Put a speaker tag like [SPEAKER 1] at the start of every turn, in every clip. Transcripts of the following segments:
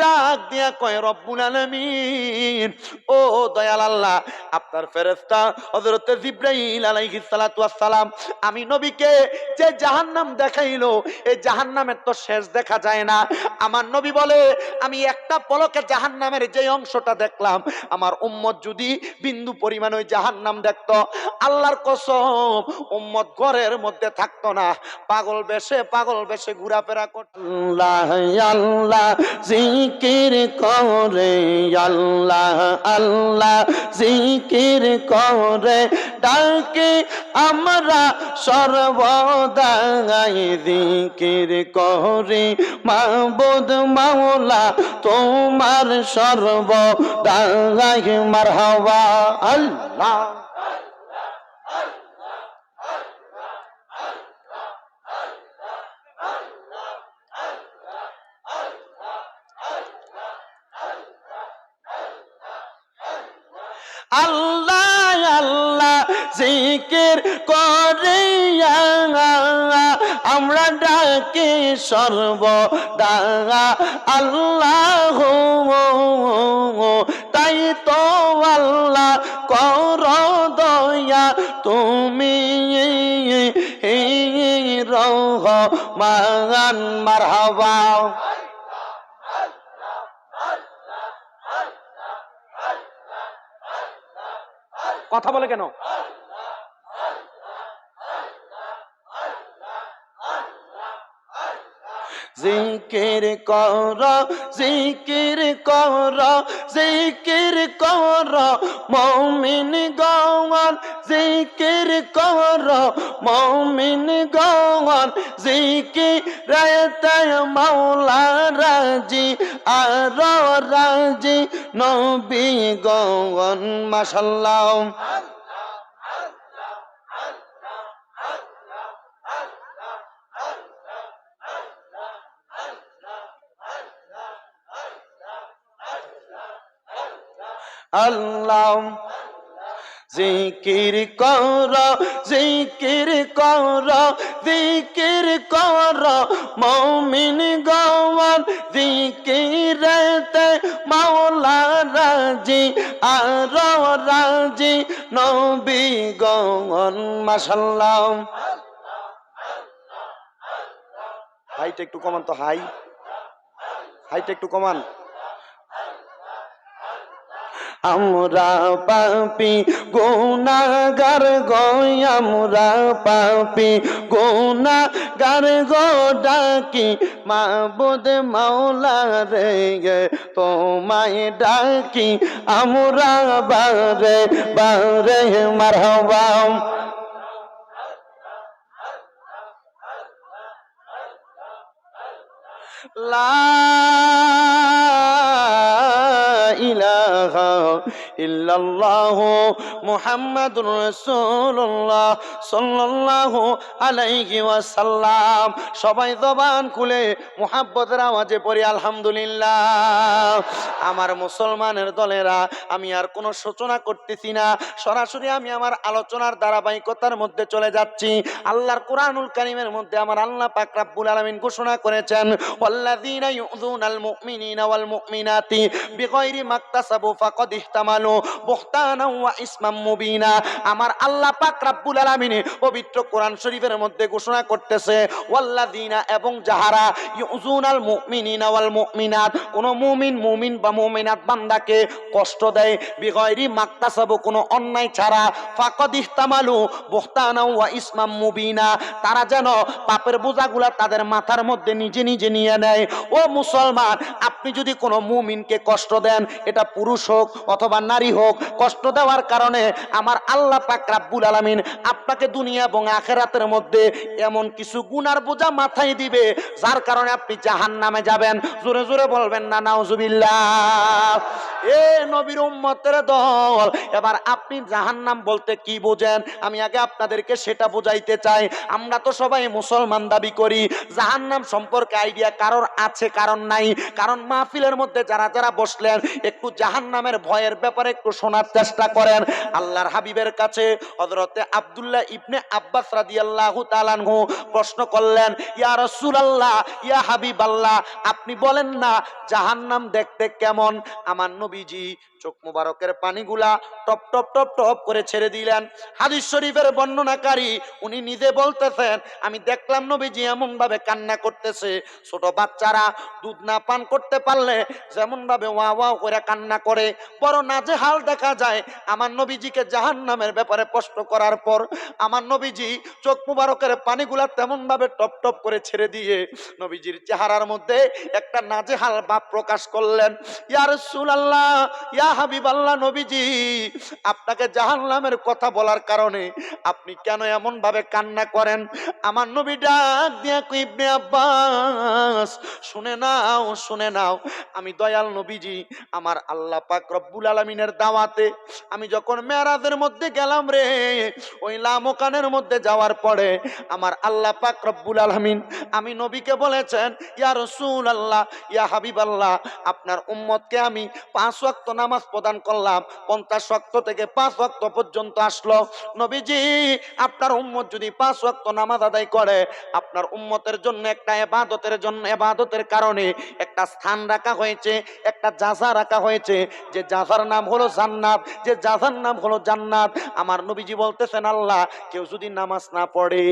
[SPEAKER 1] ডাক দিয়া কয়, রব্বুল আলামিন, ও দয়াল আল্লাহ, আপনার ফেরেশতা হযরত জিব্রাইল আলাইহিস সালাতু আমি নবীকে যে জাহান্নাম দেখাইলো এই জাহান্নামের তো শেষ দেখা যায় না। আমার নবী বলে, আমি একটা পলকে জাহান্নামের যে অংশটা দেখলাম, আমার উম্মত যদি বিন্দু পরিমাণ ওই জাহান্নাম দেখত, আল্লাহর কসম, উম্মত ঘরের মধ্যে থাকতো না। পাগল বেশে পাগল বেশে ঘোরাফেরা করতো। আল্লাহ আল্লাহ জিকির করে, আল্লাহ আল্লাহ জিকির করে। ডাকে আমরা সর্বদাই জিকির করি। মাবুদ মাওলা, তোমার সর্বদাই মারহাবা, আল্লাহ। আল্লাহ আল্লাহ জিকির করে আমরা ডাকি সর্বদা, আল্লাহ তাই তো আল্লাহ কর দয়া, তুমি রহ মান মারহাবা। কথা বলে কেন? জিকির কর জিকির কর জিকির কর। মমিন গওয়ান জিকির কর। মৌমিন গওয়ান রায়তে মাওলা রাজি, আর রাজি নবী গওয়ান মাশাল্লাহ। আল্লাহ। জিকির কর জিকির কর জিকির কর। মমিন গওয়ান জিকিরতে মাওলা রাজি, আর রাজি। নবী গওয়ান মাশাল্লাহ। হাইটা একটু কমান তো, হাই। হাইটা একটু কমান। আমরা পাপি গুনাগার গই আমরা পাপি গুনাগার গো, ডাকি, মাবুদ মাওলা রে গে, তোমায় ডাকি, আমরা বারে বারে মারহাবা। লা ইলাহা সবাই জবান খুলে মুহাব্বতের আওয়াজে পড়ি, আলহামদুলিল্লাহ। আমার মুসলমানের দলেরা, আমি আর কোনো সূচনা করতেছি না। সরাসরি আমি আমার আলোচনার ধারাবাহিকতার মধ্যে চলে যাচ্ছি। আল্লাহর কোরআনুল কারীমের মধ্যে আমার আল্লাহ পাক রাব্বুল আলামিন ঘোষণা করেছেন, ওয়াল্লাযীনা ইউযুনাল ওয়া ইসমাম মুবিনা। আমার আল্লাহ পাক রাব্বুল আলামিন পবিত্র কোরআন শরীফের মধ্যে ঘোষণা করতেছে, ওয়াল্লাযীনা এবং যাহারা ইউযুনাল মুমিনিনা ওয়াল মুমিনাত, কোন মুমিন মুমিন বা মুমিনাত বান্দাকে কষ্ট দেয়, বিগাইরি মাকতাসাবু কোন অন্যায় ছাড়া। ফাকাদ ইহতামালু বুহতানা ওয়া ইসমাম মুবিনা। তারা যেন পাপের বোঝাগুলা তাদের মাথার মধ্যে নিজে নিজে নিয়ে নেয়। ও মুসলমান, আপনি যদি কোনো মুমিনকে কষ্ট দেন, এটা পুরুষ হোক অথবা নারী হোক, কষ্ট দেওয়ার কারণে আমার আল্লাহ পাক রাব্বুল আলামিন আপনাকে দুনিয়া এবং আখেরাতের মধ্যে এমন কিছু গুনার বোঝা মাথায় দিবে, যার কারণে আপনি জাহান নামে যাবেন। জোরে জোরে বলবেন, না, নাউজুবিল্লাহ। এ নবীর উম্মতের দল, এবার আপনি জাহান্নাম বলতে কি বোঝেন? আমি আগে আপনাদেরকে সেটা বোঝাইতে চাই। আমরা তো সবাই মুসলমান দাবি করি, জাহান্নাম সম্পর্কে আইডিয়া কারোর আছে কারণ নাই। কারণ মাহফিলের মধ্যে যারা যারা বসলেন, একটু জাহান্নামের ভয়ের ব্যাপারে ব্যাপারে শোনার চেষ্টা করেন। আল্লাহর হাবিবের কাছে হযরতে আব্দুল্লাহ ইবনে আব্বাস রাদিয়াল্লাহু তাআলাহু প্রশ্ন করলেন, ইয়া রাসূলুল্লাহ, ইয়া হাবিবাল্লাহ, আপনি বলেন না জাহান্নাম দেখতে কেমন? আমার নবীজি চোখ মুবারকের পানিগুলা টপ টপ টপ টপ করে ছেড়ে দিলেন। হাদিস শরীফের বর্ণনাকারী উনি নিজে বলতেছেন, আমি দেখলাম নবীজি এমন ভাবে কান্না করতেছে। ছোট বাচ্চারা দুধ না পান করতে পারলে যেমন ভাবে ওয়া ওয়া করে কান্না করে, বড় নাজে হাল দেখা যায়, আমার নবীজিকে জাহান নামের ব্যাপারে প্রশ্ন করার পর আমার নবীজি চোখ মুবারকের পানিগুলা তেমন ভাবে টপ টপ করে ছেড়ে দিয়ে নবীজির চেহারার মধ্যে একটা নাজেহাল ভাব প্রকাশ করলেন। ইয়া রাসূলুল্লাহ, ইয়া হাবিবাল্লাহ নবীজি, আপনাকে জাহান্নামের কথা বলার কারণে আপনি কেন এমন ভাবে কান্না করেন? আমার নবী ডাক দিয়া ইবনে আব্বাস, শুনে নাও শুনে নাও, আমি দয়াল নবীজি, আমার আল্লাহ পাক রব্বুল আলামিনের দাওয়াতে, আমি যখন মেরাজের মধ্যে গেলাম রে, ওই লামকানের মধ্যে যাওয়ার পরে আমার আল্লাহ পাক রব্বুল আলামিন আমি নবীকে বলেছেন, ইয়া রসুল আল্লাহ ইয়া হাবিব আল্লাহ আপনার উম্মতকে আমি পাঁচ ওয়াক্ত নামাজ প্রদান করলাম, পঞ্চাশ ওয়াক্ত থেকে পাঁচ ওয়াক্ত পর্যন্ত আসলো। নবীজি, আপনার উম্মত যদি পাঁচ ওয়াক্ত নামাজ আদায় করে, আপনার উম্মতের জন্য একটা এবাদতের জন্য, এবাদতের কারণে একটা স্থান রাখা হয়েছে, একটা জাজা রাখা হয়েছে, যে জাজার নাম হলো জান্নাত, যে জাজার নাম হলো জান্নাত। আমার নবীজি বলতেছেন, আল্লাহ, কেউ যদি নামাজ না পড়ে,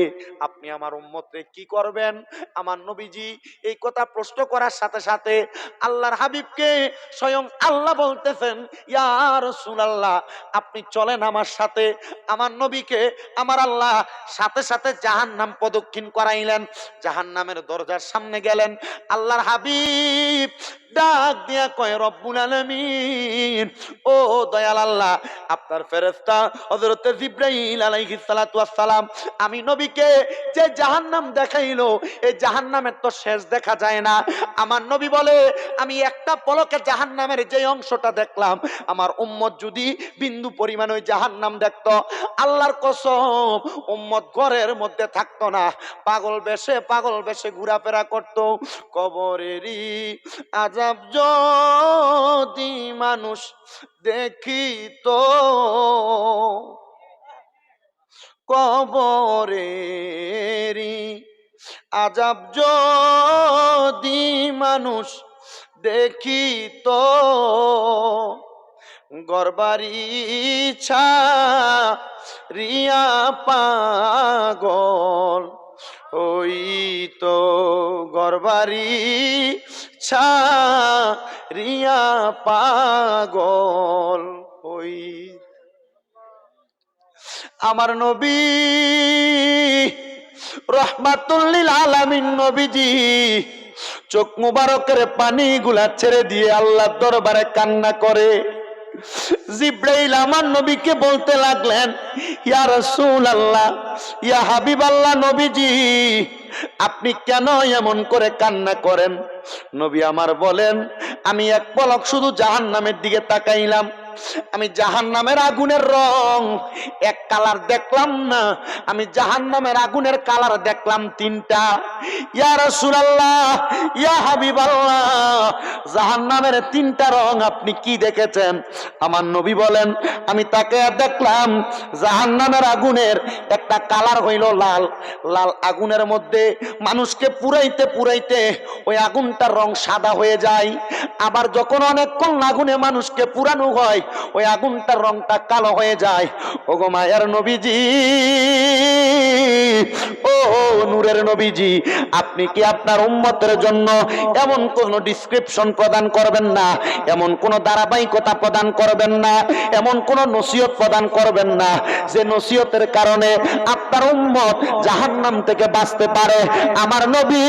[SPEAKER 1] আপনি আমার উম্মতরে কি করবেন? আমার নবীজি এই কথা প্রশ্ন করার সাথে সাথে আল্লাহর হাবিবকে স্বয়ং আল্লাহ বলতেছেন, ইয়া রাসূলুল্লাহ, আপনি চলেন আমার সাথে। আমার নবীকে আমার আল্লাহ সাথে সাথে জাহান্নাম প্রদক্ষিণ করাইলেন। জাহান নামের দরজার সামনে গেলেন। আল্লাহর হাবিব ডাক দিয়া কয়, রব্বুল আলামিন। ও দয়াল আল্লাহ, আপনার ফেরেশতা হযরত জিবরাইল আলাইহিস সালাতু সালাম, আমি নবীকে যে জাহান্নাম দেখাইলো, এই জাহান্নামের তো শেষ দেখা যায় না। আমার নবী বলে, আমি একটা পলকে জাহান্নামের যে অংশটা দেখলাম, আমার উম্মত যদি বিন্দু পরিমাণ ওই জাহান্নাম দেখতো, আল্লাহর কসম উম্মত ঘরের মধ্যে থাকতো না। পাগল বেশে পাগল বেশে ঘোরাফেরা করতো। কবরেরই আজাব যদি মানুষ দেখিত, কবরেরই আজাব যদি মানুষ দেখিত গরবারি ছা রিয়া পাগল ওই তো গরবারি ছা রিয়া পাগল ওই আমার নবী রহমাতুল্লিল আলামিন নবীজি, চোখ মুবারকের পানি গুলা ছেড়ে দিয়ে আল্লাহর দরবারে কান্না করে। জিব্রাইল আমার নবীকে বলতে লাগলেন, ইয়া রাসূল আল্লাহ ইয়া হাবিব আল্লাহ নবীজি, আপনি কেন এমন করে কান্না করেন? নবী আমার বলেন আমি এক পলক শুধু জাহান নামের দিকে তাকাইলাম। আমি জাহান্নামের আগুনের রং, এক কালার দেখলাম না। আমি জাহান্নামের আগুনের কালার দেখলাম তিনটা। ইয়া রাসূলুল্লাহ, ইয়া হাবিবাল্লাহ, জাহান্নামের তিনটা রং আপনি কি দেখেছেন? আমার নবী বলেন, আমি তাকে দেখলাম জাহান্নামের আগুনের একটা কালার হইল লাল। লাল আগুনের মধ্যে মানুষকে পুরাইতে পুরাইতে ওই আগুনটার রং সাদা হয়ে যায়। আবার যখন অনেকক্ষণ আগুনে মানুষকে পুরানো হয় ওই আগুনটার রংটা কালো হয়ে যায়। ওগো মায়ের নবীজি, ও নূরের নবীজি, আপনি কি আপনার উম্মতের জন্য এমন কোন ডিসক্রিপশন প্রদান করবেন না? এমন কোন ধারাবাহিকতা প্রদান করবেন না? এমন কোন নসিহত প্রদান করবেন না? যে নসিহতের কারণে আপনার উম্মত জাহান্নাম থেকে বাঁচতে পারে। আমার নবী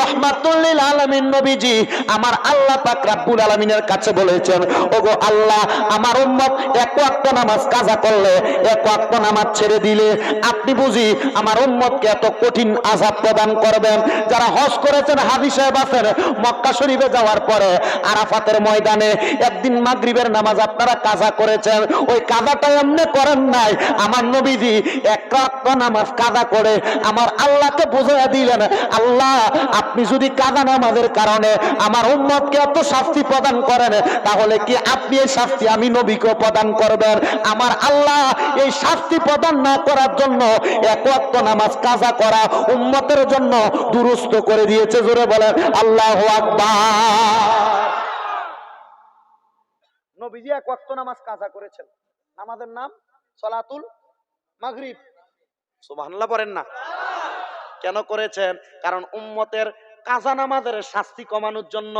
[SPEAKER 1] রহমাতুল্লিল আলামিন নবীজি, আমার আল্লাহ পাক রাব্বুল আলামিনের কাছে বলেছেন, ওগো আল্লাহ আমার উম্মত এক ওয়াক্ত নামাজ কাজা করলে, এক ওয়াক্ত নামাজ ছেড়ে দিলে, আপনি বুঝি আমার উম্মতকে এত কঠিন আযাব প্রদান করবেন? যারা হজ করেছেন, হাজি সাহেব আছেন, মক্কা শরীফে যাওয়ার পরে আরাফাতের ময়দানে একদিন মাগরিবের নামাজ আপনারা কাজা করেছেন। ওই কাজাটা এমনি করেন নাই, আমার নবীজি এক ওয়াক্ত নামাজ কাজা করে আমার আল্লাহকে বুঝাইয়া দিলেন, আল্লাহ, আপনি যদি কাজা নামাজের কারণে আমার উম্মতকে এত শাস্তি প্রদান করেন, তাহলে কি আপনি এই শাস্তি আমি নবীকে প্রদান করবেন। আমার আল্লাহ এই শাস্তি প্রদান না করার জন্য এক ওয়াক্ত নামাজ কাজা করা উম্মতের জন্য দুরুস্ত করে দিয়েছে। জোরে বলেন, আল্লাহ নবীজি এক নামাজ কাজা করেছেন। নামাজের নাম সলাতুল মাগরিব। সুবহানাল্লাহ পড়েন না? কেন করেছেন? কারণ উম্মতের কাজা নামাজের শাস্তি কমানোর জন্য।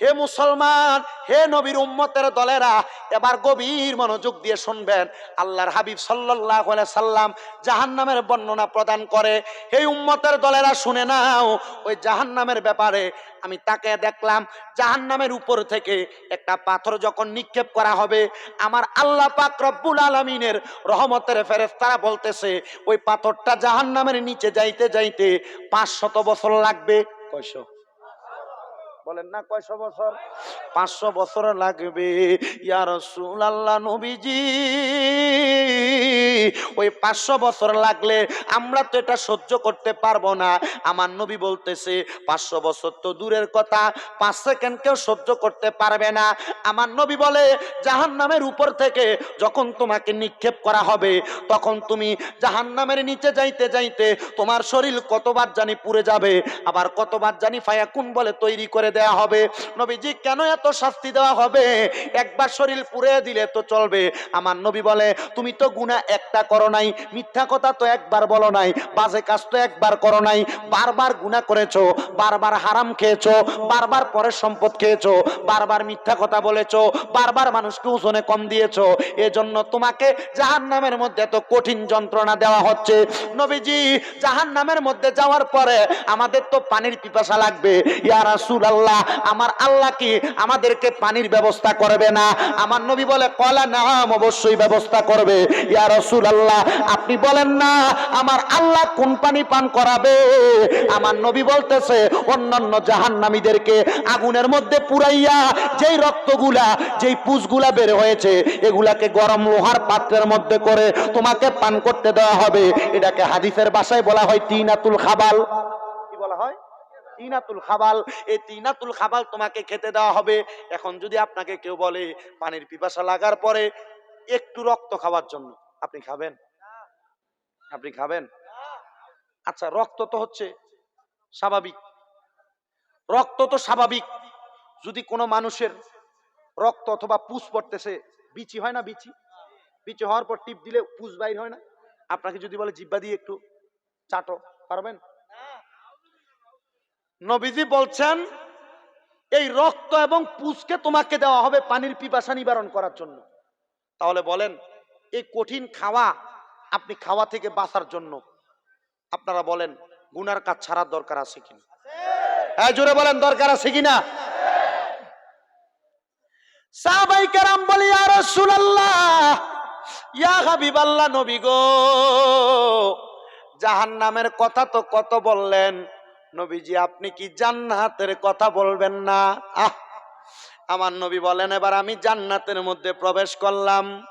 [SPEAKER 1] হে মুসলমান, হে নবীর উম্মতের দলেরা, এবার গভীর মনোযোগ দিয়ে শুনবেন। আল্লাহর হাবিব আলাইহি সাল্লাম জাহান্নামের বর্ণনা প্রদান করে। হে উম্মতের দলেরা, শুনে নাও, ওই জাহান্নামের ব্যাপারে আমি তাকে দেখলাম, জাহান্নামের উপর থেকে একটা পাথর যখন নিক্ষেপ করা হবে, আমার আল্লাহ পাক রব্বুল আলামিনের রহমতের ফেরেশতারা বলতেছে, ওই পাথরটা জাহান্নামের নিচে যাইতে যাইতে পাঁচশত বছর লাগবে। কয়শো? বলেন না কয়শো বছর? পাঁচশো বছর লাগবে। ইয়া রাসূলুল্লাহ নবীজি। ওই পাঁচশো বছর লাগলে আমরা তো এটা সহ্য করতে পারব না। আমার নবী বলতেছে, পাঁচশো বছর তো দূরের কথা, পাঁচ সেকেন্ড কেউ সহ্য করতে পারবে না। আমার নবী বলে জাহান নামের উপর থেকে যখন তোমাকে নিক্ষেপ করা হবে, তখন তুমি জাহান নামের নিচে যাইতে যাইতে তোমার শরীর কতবার জানি পুড়ে যাবে, আবার কতবার জানি ফায়াকুন বলে তৈরি করে দেয়া হবে। নবীজি, কেন এত শাস্তি দেওয়া হবে? একবার শরীর পুড়ে দিলে তো চলবে। আমার নবী বলে, তুমি তো গুণা একটা করো নাই, মিথ্যা কথা তো একবার বলো নাই, বাজে কাজ তো একবার করো নাই, বারবার গুণা করেছ, বারবার হারাম খেয়েছো, বারবার পরের সম্পদ খেয়েছো, বারবার মিথ্যা কথা বলেছ, বারবার মানুষকে ওজনে কম দিয়েছ, এজন্য তোমাকে জাহান নামের মধ্যে এত কঠিন যন্ত্রণা দেওয়া হচ্ছে। নবীজি জাহান নামের মধ্যে যাওয়ার পরে আমাদের তো পানির পিপাসা লাগবে। ইয়া রাসূল আল্লাহ আমার আল্লাহ কি আমাদেরকে পানির ব্যবস্থা করবে না? আমার নবী বলে, কলা নাম অবশ্যই ব্যবস্থা করবে। ইয়া রাসূল আল্লাহ আপনি বলেন না, আমার আল্লাহ কোন পানি পান করাবে? আমার নবী বলতেছে, অন্যান্য জাহান্নামীদেরকে আগুনের মধ্যে পুরাইয়া, যেই রক্তগুলা, যেই পুষগুলা বের হয়েছে, এগুলাকে গরম লোহার পাত্রের মধ্যে করে তোমাকে পান করতে দেওয়া হবে। এটাকে হাদিসের বাসায় বলা হয় তিনাতুল খাবাল। কি বলা হয়? তিনাতুল খাবাল। এই তিনাতুল খাবাল তোমাকে খেতে দেওয়া হবে। এখন যদি আপনাকে কেউ বলে, পানির পিপাসা লাগার পরে একটু রক্ত খাওয়ার জন্য। আপনি খাবেন? আপনি খাবেন? আচ্ছা রক্ত তো হচ্ছে স্বাভাবিক। রক্ত তো স্বাভাবিক। যদি কোনো মানুষের রক্ত অথবা পুষ পড়তেছে, বিচি হয় না বিচি? বিচি হওয়ার পর টিপ দিলে পুষ বাইর হয় না? আপনাকে যদি বলে জিব্বা দিয়ে একটু চাটো, পারবেন? নবীজি বলছেন, এই রক্ত এবং পুষকে তোমাকে দেওয়া হবে পানির পিপাসা নিবারণ করার জন্য। তাহলে বলেন এই কঠিন খাওয়া আপনি খাওয়া থেকে বাঁচার জন্য। আপনারা বলেন, গুনার কাজ ছাড়ার দরকার আছে কিনা? হ্যাঁ জোরে বলেন, দরকার আছে কিনা? হাবিবাল্লাহ নবী গো কথা তো কত বললেন। নবীজি, আপনি কি জান্নাতের কথা বলবেন না? আহ, আমার নবী বলেন, এবার আমি জান্নাতের মধ্যে প্রবেশ করলাম।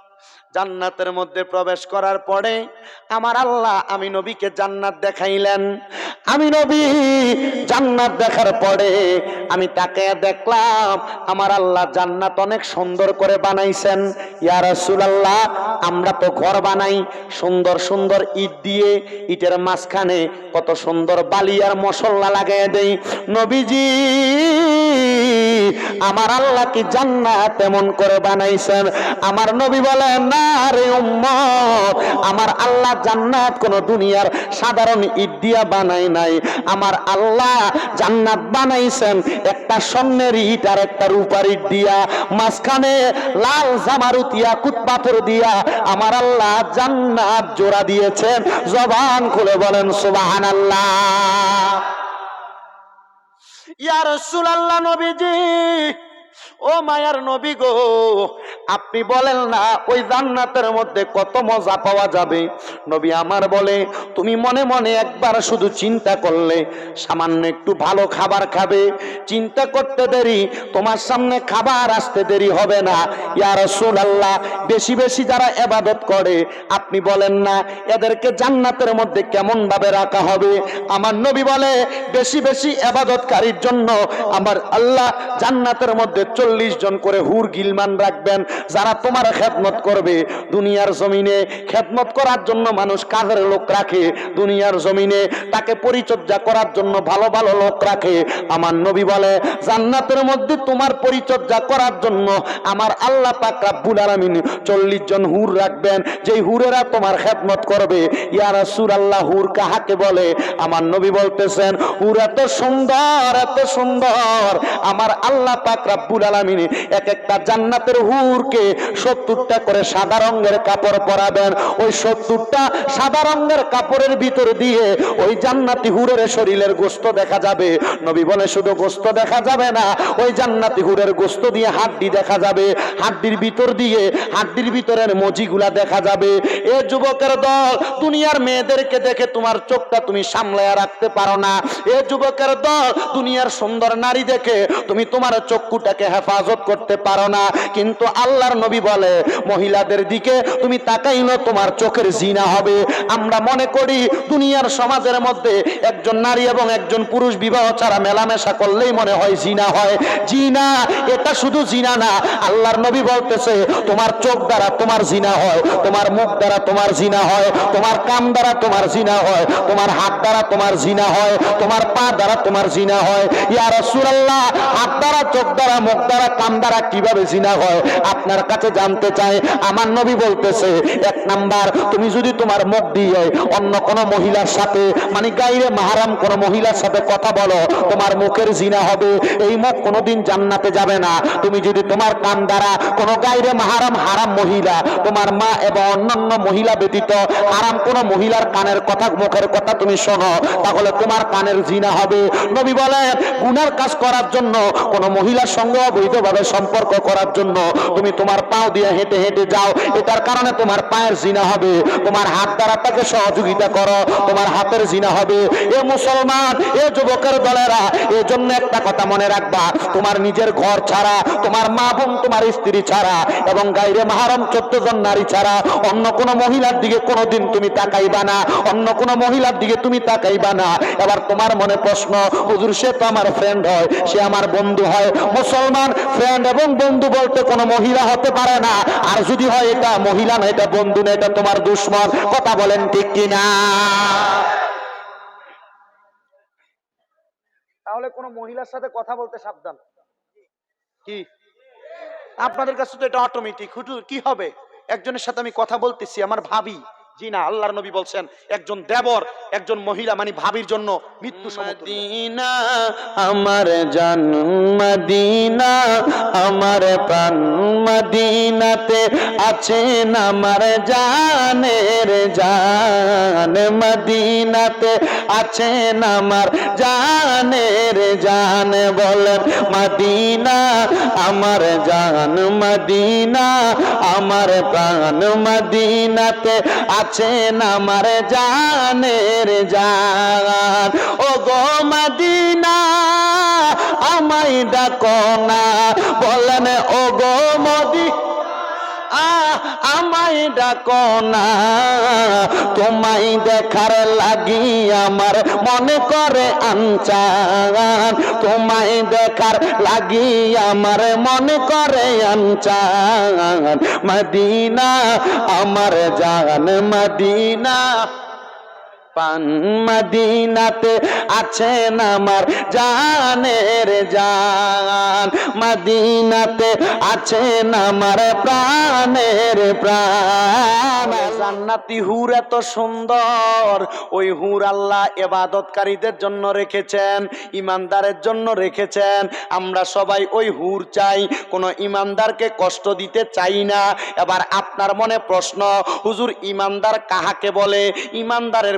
[SPEAKER 1] জান্নাতের মধ্যে প্রবেশ করার পরে আমার আল্লাহ আমি নবীকে জান্নাত দেখাইলেন। আমি নবী জান্নাত দেখার পরে আমি তাকে দেখলাম, আমার আল্লাহ জান্নাত অনেক সুন্দর করে বানাইছেন। ইয়া রাসূলুল্লাহ, আমরা তো ঘর বানাই, সুন্দর সুন্দর ইট দিয়ে, ইটের মাঝখানে কত সুন্দর বালি আর মশলা লাগাই দেই। নবীজি, আমার আল্লাহ কি জান্নাত তেমন করে বানাইছেন? আমার নবী বলেন, না রে উম্মত, আমার আল্লাহ জান্নাত কোন দুনিয়ার সাধারণ ইট দিয়া বানাই নাই। আমার আল্লাহ জান্নাত বানাইছেন একটা স্বর্ণের ইট আর একটা রূপার ইট দিয়া, মাঝখানে লাল জামারুতিয়া কুত পাথর দিয়া আমার আল্লাহ জান্নাত জোড়া দিয়েছেন। জবান খুলে বলেন সুবাহান আল্লাহ ইয়া রাসূলুল্লাহ নবীজি ও মায়ার নবী গো, আপনি বলেন না ওই জান্নাতের মধ্যে কত মজা পাওয়া যাবে? নবী আমার বলে, তুমি মনে মনে একবার শুধু চিন্তা করলে, সামান্য একটু ভালো খাবার খাবে, চিন্তা করতে দেরি, তোমার সামনে খাবার আসতে দেরি হবে না। ইয়া রাসূলুল্লাহ, বেশি বেশি যারা এবাদত করে, আপনি বলেন না, এদেরকে জান্নাতের মধ্যে কেমন ভাবে রাখা হবে? আমার নবী বলে, বেশি বেশি এবাদতকারীর জন্য আমার আল্লাহ জান্নাতের মধ্যে চল্লিশ জন করে হুর গিলমান রাখবেন, যারা তোমার খেদমত করবে। দুনিয়ার জমিনে খেদমত করার জন্য মানুষ কাজের লোক রাখে। দুনিয়ার জমিনে তাকে পরিচর্যা করার জন্য ভালো ভালো লোক রাখে। আমার নবী বলে, জান্নাতের মধ্যে তোমার পরিচর্যা করার জন্য আমার আল্লাহ পাক রাব্বুল আলামিন চল্লিশ জন হুর রাখবেন, যেই হুরেরা তোমার খেদমত করবে। ইয়া রাসূলুল্লাহ, হুর কাহাকে বলে? আমার নবী বলতেছেন, হুর এত সুন্দর এত সুন্দর। আমার আল্লাহ পাক রাব্বুল আলামিন এক একটা জান্নাতের হুরকে সত্তরটা করে সাদা রঙের কাপড় পরাবেন। ওই সত্তরটা সাদা রঙের কাপড়ের ভিতর দিয়ে ওই জান্নাতি হুরের শরীরের গোস্ত দেখা যাবে। নবী বলে, শুধু গোস্ত দেখা যাবে না, ওই জান্নাতি হুরের গোস্ত দিয়ে হাড্ডি দেখা যাবে। হাড্ডির ভিতর দিয়ে হাড্ডির ভিতরের মজিগুলা দেখা যাবে। এ যুবকের দল, দুনিয়ার মেয়েদেরকে দেখে তোমার চোখটা তুমি সামলায়া রাখতে পারো না। এ যুবকের দল, দুনিয়ার সুন্দর নারী দেখে তুমি তোমার চক্ষুটাকে হেফাজত করতে পারো না। কিন্তু আল্লাহর নবী বলে, মহিলাদের দিকে তুমি তাকাইলো তোমার চোখের জিনা হবে। আমরা মনে করি, দুনিয়ার সমাজের মধ্যে একজন নারী এবং একজন পুরুষ বিবাহ ছাড়া মেলামেশা করলেই মনে হয় জিনা হয়। জিনা, এটা শুধু জিনা না। আল্লাহর নবী বলতেছে, তোমার চোখ দ্বারা তোমার জিনা হয়, তোমার মুখ দ্বারা তোমার জিনা হয়, তোমার কাম দ্বারা তোমার জিনা হয়, তোমার হাত দ্বারা তোমার জিনা হয়, তোমার পা দ্বারা তোমার জিনা হয়। ইয়া রাসূলুল্লাহ, হাত দ্বারা, চোখ দ্বারা, মুখ দ্বারা কাম দ্বারা কীভাবে জিনা হয়, আপনার কাছে জানতে চাই। আমার নবী বলতেছে, এক নাম্বার, তুমি যদি তোমার মুখ দিয়ে অন্য কোনো মহিলার সাথে মানে গাইরে মাহারাম কোনো মহিলার সাথে কথা বলো, তোমার মুখের জিনা হবে, এই মুখ কোনোদিন জান্নাতে যাবে না। তুমি যদি তোমার কান দ্বারা কোনো গাইরে মাহারাম হারাম মহিলা, তোমার মা এবং অন্যান্য মহিলা ব্যতীত হারাম কোনো মহিলার কানের কথা, মুখের কথা তুমি শোনো, তাহলে তোমার কানের জিনা হবে। নবী বলেন, গুনার কাজ করার জন্য কোন মহিলার সঙ্গে অবৈধভাবে সম্পর্ক করার জন্য তুমি তোমার পাও দিয়ে হেঁটে হেঁটে যাও। এটার কারণে তোমার পায়ের জিনা হবে। তোমার হাত দ্বারা তাকে সহযোগিতা করো। তোমার হাতের জিনা হবে। এ মুসলমান, এ যুবকের দলেরা এর জন্য একটা কথা মনে রাখবা। তোমার নিজের ঘর ছাড়া, তোমার মা বোন তোমার স্ত্রী ছাড়া এবং গাইরে মাহারম চোদ্দ জন নারী ছাড়া অন্য কোনো মহিলার দিকে কোনোদিন তুমি তাকাইবা না। অন্য কোনো মহিলার দিকে তুমি তাকাইবা না। এবার তোমার মনে প্রশ্ন, হুজুর, সে তো আমার ফ্রেন্ড হয়, সে আমার বন্ধু হয়। মুসলমান ফ্রেন্ড এবং বন্ধু বলতে কোনো মহিলা হতে পারে না। আর যদি হয়, এটা মহিলা না, এটা বন্ধু না, এটা তোমার দুশ্মন। কথা বলেন ঠিক কিনা? তাহলে কোন মহিলার সাথে কথা বলতে সাবধান। কি? আপনাদের কাছে তো এটা অটোমেটিক হুজুর, কি হবে? একজনের সাথে আমি কথা বলতেছি, আমার ভাবি। জি না, আল্লাহর নবী বলছেন, একজন দেবর, একজন মহিলা মানে ভাবির জন্য মৃত্যু মদিনা, আমার জান মদিনা, আমার প্রাণ মদিনাতে আছেন আমার জানের জান মদিনাতে আছেন আমার জানের জান বলেন, মদিনা, আমার জান মদিনা, আমার প্রাণ মদিনাতে আছেন আমার জানের জান ও গো মদিনা আমায় ডাকো না। বলেন ও গো মদি আহ, আমায় ডাকো না। তোমায় দেখার লাগি আমার মনে করে আনচান। তোমায় দেখার লাগি আমার মনে করে আনচান। মাদিনা, আমার জান মদিনা। পান মদিনাতে আছেন আমার জানের জান। মদিনাতে আছেন আমার প্রাণের প্রাণ। জান্নাতি হুর এত সুন্দর। ওই হুর আল্লাহ এবাদতকারীদের জন্য রেখেছেন, ইমানদারের জন্য রেখেছেন। আমরা সবাই ওই হুর চাই, কোনো ইমানদারকে কষ্ট দিতে চাই না। এবার আপনার মনে প্রশ্ন, হুজুর ইমানদার কাহাকে বলে? ইমানদারের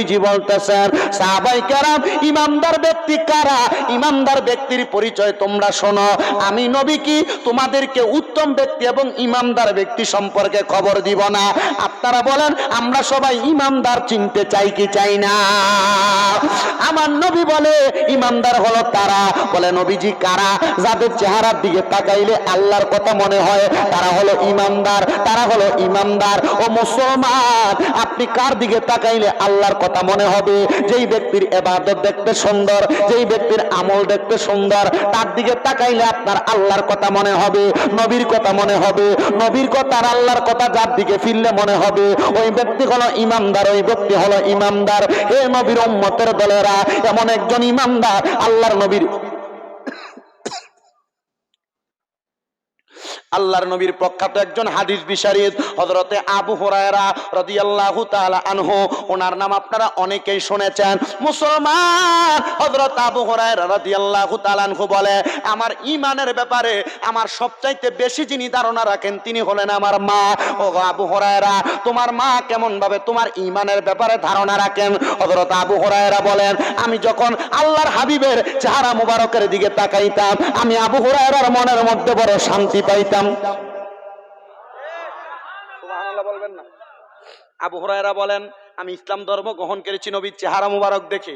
[SPEAKER 1] নবীজি বলতেছেন সাহাবাই কারাম ইমানদার ব্যক্তি কারা? ইমানদার ব্যক্তির পরিচয় তোমরা শোনো। আমি নবী কি? তোমাদেরকে উত্তম ব্যক্তি এবং ইমানদার ব্যক্তি সম্পর্কে খবর দিব না। আপনারা বলেন, আমরা সবাই ইমানদার চিনতে চাই কি চাই না? আমার নবী বলে ইমানদার হলো তারা। বলে, নবীজি কারা? যাদের চেহারার দিকে তাকাইলে আল্লাহর কথা মনে হয়, তারা হলো ইমানদার তারা হলো ইমানদার ও মুসলমান, আপনি কার দিকে তাকাইলে আল্লাহর কথা মনে হবে। যেই ব্যক্তির এবাদত দেখতে সুন্দর, যেই ব্যক্তির আমল দেখতে সুন্দর, তার দিকে তাকাইলে আপনার আল্লাহর কথা মনে হবে, নবীর কথা মনে হবে। নবীর কথা আর আল্লাহর কথা যার দিকে ফিরলে মনে হবে। ওই ব্যক্তি হলো ইমানদার, ওই ব্যক্তি হলো ইমানদার। হে নবীর উম্মতের দলেরা, এমন একজন ইমানদার, আল্লাহর নবীর আল্লাহর নবীর প্রখ্যাত একজন হাদিস বিশারিদ হজরতে আবু হুরায়রা রাদিয়াল্লাহু তাআলা আনহু। ওনার নাম আপনারা অনেকেই শুনেছেন। মুসলমান, হযরত আবু হরায়রা রাদিয়াল্লাহু তাআলা আনহু বলে, আমার ঈমানের ব্যাপারে আমার সবচাইতে বেশি যিনি ধারণা রাখেন তিনি হলেন আমার মা। ও আবু হুরায়রা, তোমার মা কেমন ভাবে তোমার ঈমানের ব্যাপারে ধারণা রাখেন? হযরত আবু হুরায়রা বলেন, আমি যখন আল্লাহর হাবিবের চেহারা মুবারকের দিকে তাকাইতাম, আমি আবু হুরায়রার মনের মধ্যে বড় শান্তি পাইতাম। না। আবু হরাইরা বলেন, আমি ইসলাম ধর্ম গ্রহণ করেছি নবীর চেহারা মুবারক দেখে।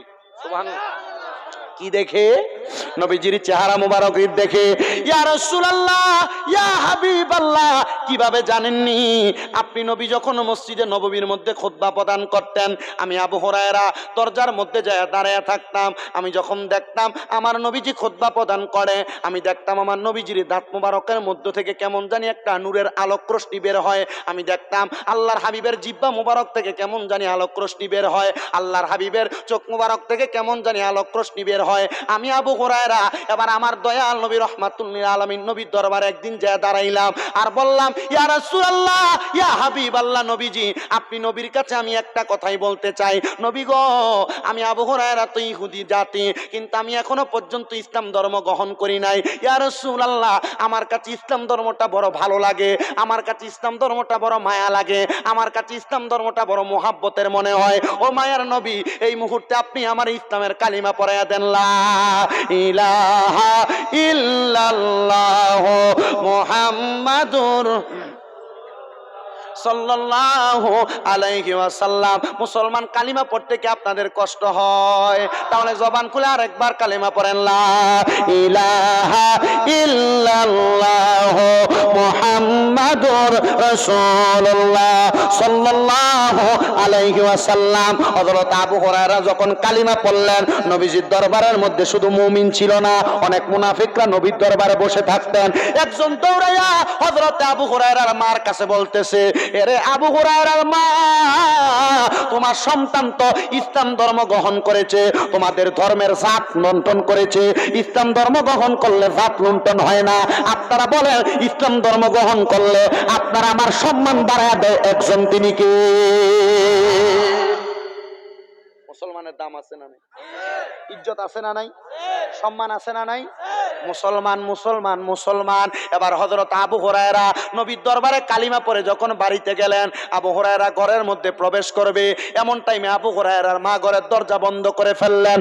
[SPEAKER 1] কি দেখে? নবীজির চেহারা মুবারক দেখে। ইয়া রাসূলুল্লাহ, ইয়া হাবিবাল্লাহ কীভাবে জানেননি? আপনি নবী যখন মসজিদে নববীর মধ্যে খুতবা প্রদান করতেন, আমি আবু হুরায়রা দরজার মধ্যে যায় দাঁড়ায় থাকতাম। আমি যখন দেখতাম আমার নবীজি খুতবা প্রদান করে, আমি দেখতাম আমার নবীজির দাঁত মুবারকের মধ্য থেকে কেমন জানি একটা নূরের আলোক রশ্মি বের হয়। আমি দেখতাম আল্লাহর হাবিবের জিব্বা মুবারক থেকে কেমন জানি আলোক রশ্মি বের হয়। আল্লাহর হাবিবের চোখ মুবারক থেকে কেমন জানি আলোক রশ্মি বের হয়। আমি আবু হুরায়রা, এবার আমার দয়াল নবী রহমাতুল্লিল আলমিন নবীর দরবার একদিন যায় দাঁড়াইলাম আর বললাম ইয়া রাসূলুল্লাহ, ইয়া হাবিব আল্লাহ নবীজি, আপনি নবীর কাছে আমি একটা কথাই বলতে চাই। নবী গো, আমি আবু হুরায়রা তো ইহুদি জাতি, কিন্তু আমি এখনও পর্যন্ত ইসলাম ধর্ম গ্রহণ করি নাই। ইয়া রাসূলুল্লাহ, আমার কাছে ইসলাম ধর্মটা বড় ভালো লাগে, আমার কাছে ইসলাম ধর্মটা বড় মায়া লাগে, আমার কাছে ইসলাম ধর্মটা বড় মোহাব্বতের মনে হয়। ও মায়ার নবী, এই মুহূর্তে আপনি আমার ইসলামের কালিমা পড়াইয়া দেন, লা ইলাহা ইল্লাল্লাহ মুহাম্মাদুর সাল্লাল্লাহু আলাইহি ওয়াসাল্লাম। মুসলমান কালিমা পড়তে কি আপনাদের কষ্ট হয়? তাহলে জবান খুলে আরেকবার কালিমা পড়েন, লা ইলাহা ইল্লাল্লাহ মুহাম্মাদুর রাসূলুল্লাহ। সাল্লাল্লাহু আলাইহি ওয়াসাল্লাম। হযরত আবু হুরায়রা যখন কালিমা পড়লেন, নবীজির দরবারের মধ্যে শুধু মুমিন ছিল না, অনেক মুনাফিকরা নবীর দরবারে বসে থাকতেন। একজন দৌড়াইয়া হযরত আবু হুরায়রার মার কাছে বলতেছে, এরে আবু হুরায়রার মা, তোমার সন্তান তো ইসলাম ধর্ম গ্রহণ করেছে, তোমাদের ধর্মের জাত লুণ্ঠন করেছে। ইসলাম ধর্ম গ্রহণ করলে জাত লুণ্ঠন হয় না। আপনারা বলেন, ইসলাম ধর্ম গ্রহণ করলে আপনারা আমার সম্মান বাড়ায় দেয় একজন তিনি কে? মুসলমানের দাম আছে না ইজ্জত আছে না নাই? সম্মান আছে না নাই? মুসলমান মুসলমান মুসলমান। এবার হজরত আবু হরায়রা নবীর দরবারে কালিমা পরে যখন বাড়িতে গেলেন, আবু হরায়রা ঘরের মধ্যে প্রবেশ করবে। এমন টাইমে আবু হরায়রার মা ঘরের দরজা বন্ধ করে ফেললেন।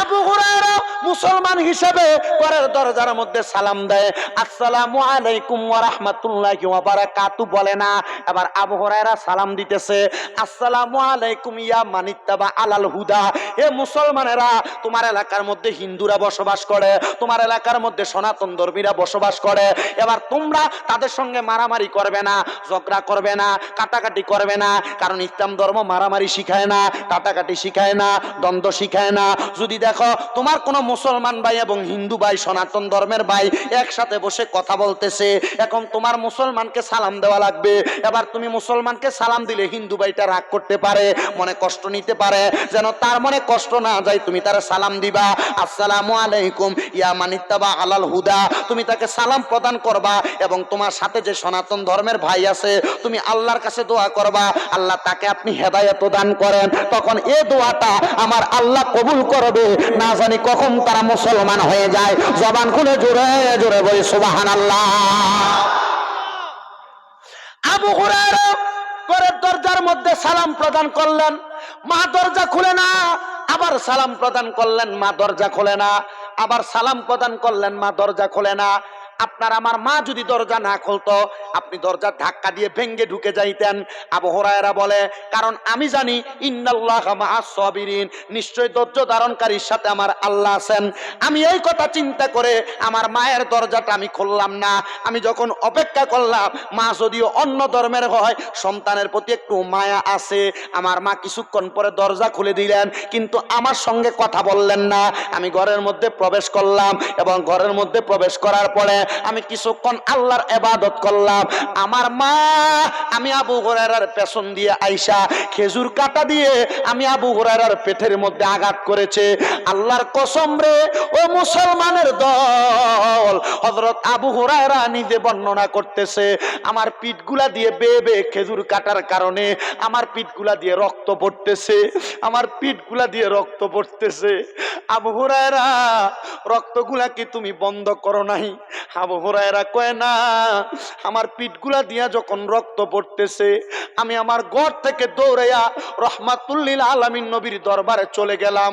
[SPEAKER 1] আবু হরায়রা মুসলমান হিসেবে ঘরের দরজার মধ্যে সালাম দেয়। আসসালামু আলাইকুম ওয়া রাহমাতুল্লাহি ওয়া বারাকাতু বলে না। এবার আবু হরায়রা সালাম দিতেছে। আসসালামু আলাইকুম ইয়া মানিত্তাবা আলাল হুদা। এ মুসলমানেরা তোমার এলাকার মধ্যে হিন্দুরা বসবাস করে, তোমার এলাকার মধ্যে সনাতন ধর্মীরা বসবাস করে, এবার তোমরা তাদের সঙ্গে মারামারি করবে না, ঝগড়া করবে না, কাটাকাটি করবে না, কারণ ইসলাম ধর্ম মারামারি শিখায় না, কাটাকাটি শিখায় না, দ্বন্দ্ব শিখায় না। যদি দেখো তোমার কোনো মুসলমান ভাই এবং হিন্দু ভাই, সনাতন ধর্মের ভাই একসাথে বসে কথা বলতেছে, এখন তোমার মুসলমানকে সালাম দেওয়া লাগবে, এবার তুমি মুসলমানকে সালাম দিলে হিন্দু ভাইটা রাগ করতে পারে, মনে কষ্ট নিতে পারে, যেন তার মনে কষ্ট না যায়, তুমি তার সালাম দিবা, আসসালামু আলাইকুম, ইয়া মানিত্তাবা আলাল হুদা। তুমি তাকে সালাম প্রদান করবা এবং তোমার সাথে যে সনাতন ধর্মের ভাই আছে, তুমি আল্লাহর কাছে দোয়া করবা। আল্লাহ তাকে আপনি হেদায়েত দান করেন। তখন এ দোয়াটা আমার আল্লাহ কবুল করবে। না জানি কখন তারা মুসলমান হয়ে যায়। জবান খুলে জোরে জোরে বলি সুবাহান আল্লাহ আবু হুরায়রা ঘরের দরজার মধ্যে সালাম প্রদান করলেন। মা দরজা খুলে না। আবার সালাম প্রদান করলেন, মা দরজা খোলে না। আবার সালাম প্রদান করলেন, মা দরজা খোলে না। আপনার আমার মা যদি দরজা না খুলতো, আপনি দরজা ধাক্কা দিয়ে ভেঙ্গে ঢুকে যাইতেন। আবু হরায়রা বলে, কারণ আমি জানি, ইন্নাল্লাহ মাআস সাবিরিন, নিশ্চয় ধৈর্য ধারণকারীর সাথে আমার আল্লাহ আছেন। আমি এই কথা চিন্তা করে আমার মায়ের দরজাটা আমি খুললাম না। আমি যখন অপেক্ষা করলাম, মা যদিও অন্য ধর্মের হয়, সন্তানের প্রতি একটু মায়া আছে। আমার মা কিছুক্ষণ পরে দরজা খুলে দিলেন, কিন্তু আমার সঙ্গে কথা বললেন না। আমি ঘরের মধ্যে প্রবেশ করলাম এবং ঘরের মধ্যে প্রবেশ করার পরে আমি কিছুক্ষণ আল্লাহর এবাদত করলাম। আমার মা, আমি আবু হরার পেছন দিয়ে আইসা খেজুর কাটা দিয়ে আমি আবু হরার পেটের মধ্যে আঘাত করেছে। আল্লাহর কসম রে, ও মুসলমানের দল হজরত আবু হুরায়রা নিজে বর্ণনা করতেছে, আমার পিঠগুলা দিয়ে বেয়ে বেয়ে খেজুর কাটার কারণে আমার পিঠগুলা দিয়ে রক্ত পড়তেছে, আমার পিঠগুলা দিয়ে রক্ত পড়তেছে। আবু হুরায়রা, রক্তগুলা কি তুমি বন্ধ করো নাই? আবু হুরায়রা কয়, না, আমার পিঠগুলা দিয়া যখন রক্ত পড়তেছে, আমি আমার ঘর থেকে দৌড়াইয়া রহমাতুল্লিল আলামিন নবীর দরবারে চলে গেলাম।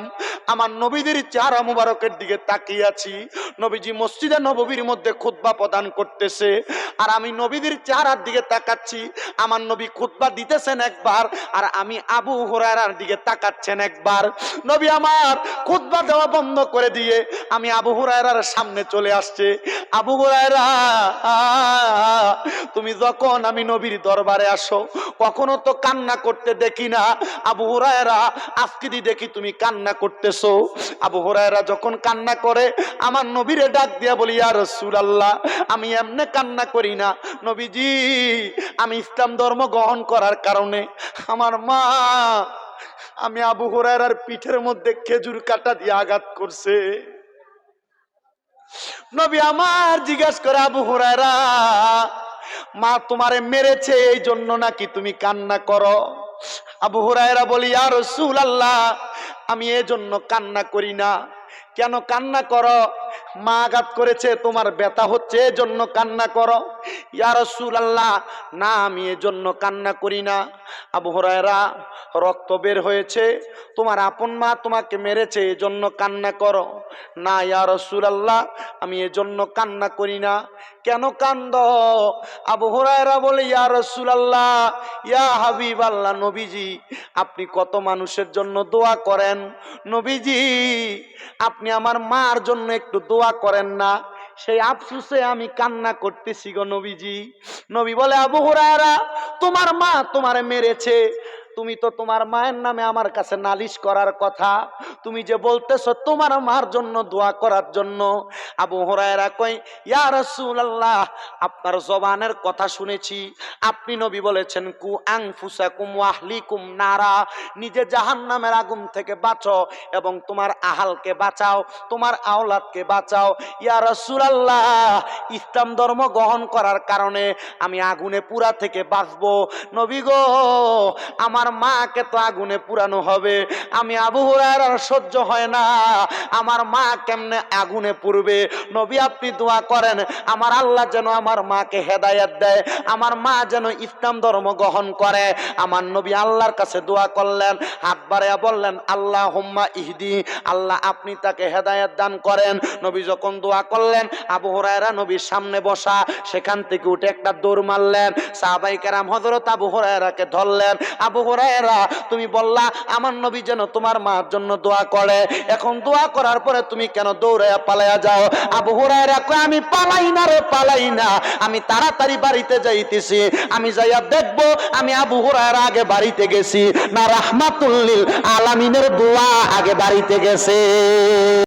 [SPEAKER 1] আমার নবীদের চেহারা মুবারকের দিকে তাকিয়ে আছি। নবীজি মসজিদে নববীর মধ্যে খুতবা প্রদান করতেছে। আর আমি নবীদের চেহারার দিকে তাকাচ্ছি। আমার নবী খুতবা দিতেছেন একবার, আর আমি আবু হুরায়রার দিকে তাকাচ্ছেন একবার। নবী আমার খুতবা দেওয়া বন্ধ করে দিয়ে আমি আবু হুরায়রার সামনে চলে আসছে। আবু হুরায়রা তুমি যখন আমি নবীর দরবারে আসো, কখনো তো কান্না করতে দেখি না। আবু হুরায়রা, আজকে দি দেখি তুমি কান্না করতেছো। আবু হুরায়রা যখন কান্না করে, আমার নবীরে ডাক দিয়া বলি আর আল্লাহ আমি এমনে কান্না করি না। নবীজি, আমি ইসলাম ধর্ম গ্রহণ করার কারণে আমার মা, আমি আবু হুরায়রার পিঠের মধ্যে খেজুর কাটা দিয়ে আঘাত করছে। নবী আমার জিজ্ঞাস করে, আবু হুরায়রা, মা তোমারে মেরেছে এই জন্য নাকি তুমি কান্না করো? আবু হুরায়রা বলি আর রসুল আল্লাহ আমি এই জন্য কান্না করি না। কেন কান্না করো? মা আঘাত করেছে, তোমার ব্যথা হচ্ছে, এজন্য কান্না করো। ইয়া আল্লাহ না আমি এজন্য কান্না করি না। আবু হুরায়রা, রক্ত বের হয়েছে। তোমার আপন মা তোমাকে মেরেছে, এজন্য কান্না করো। না, ইয়া রসুল আল্লাহ আমি এজন্য কান্না করি না। কেন কান্দ? আবু হুরায়রা বলে, ইয়া রসুল আল্লাহ ইয়া হাবিব আল্লাহ নবীজি, আপনি কত মানুষের জন্য দোয়া করেন? নবীজি, আপনি আমার মার জন্য একটু দোয়া করেন না। সেই আফসুসে আমি কান্না করতেছি গো নবীজি। নবী বলে, আবু হুরায়রা, তোমার মা তোমারে মেরেছে। তুমি তো তোমার মায়ের নামে আমার কাছে নালিশ করার কথা। তুমি যে বলতেছো তোমার মার জন্য দোয়া করার জন্য। আবু হরায়রা কই ইয়া রাসূলুল্লাহ, আপনার জবানের কথা শুনেছি। আপনি নবী বলেছেন, কু আনফুসাকুম ওয়াহলিকুম নারা। নিজে জাহান্নামের আগুন থেকে বাঁচো এবং তোমার আহালকে বাঁচাও, তোমার আওলাদকে বাঁচাও। ইয়া রাসূলুল্লাহ, ইসলাম ধর্ম গ্রহণ করার কারণে আমি আগুনে পুরা থেকে বাঁচবো। নবী গো আমার মাকে তো আগুনে পুরানো হবে। আমি আবু হুরায়রার সহ্য হয় না। আমার মা কেমনে আগুনে পুরবে? নবী, আপনি দোয়া করেন, আমার আল্লাহ যেন আমার মাকে হেদায়েত দেয়, আমার মা যেন ইসলাম ধর্ম গ্রহণ করে। আমার নবী আল্লাহর কাছে দোয়া করলেন, হাত বাড়াইয়া বললেন আল্লাহ হুম্মা ইহদি, আল্লাহ আপনি তাকে হেদায়েত দান করেন। নবী যখন দোয়া করলেন, আবু হুরায়রা নবীর সামনে বসা, সেখান থেকে উঠে একটা দৌড় মারলেন। সাহাবাই কেরাম হজরত আবু হুরায়রাকে ধরলেন। আবু হুরায়রা, তুমি বললা, আমার নবী যেন তোমার মার জন্য দোয়া করে। এখন দোয়া করার পরে তুমি কেন দৌড়াইয়া পালাইয়া যাও? আবু হুরায়রা কয়, আমি পালাই না রে, পালাই না। আমি তাড়াতাড়ি বাড়িতে যাইতেছি। আমি যাইয়া দেখব, আমি আবু হুরায়রা আগে বাড়িতে গেছি। না রাহমাতুল্লিল আলামিনের দোয়া আগে বাড়িতে গেছে।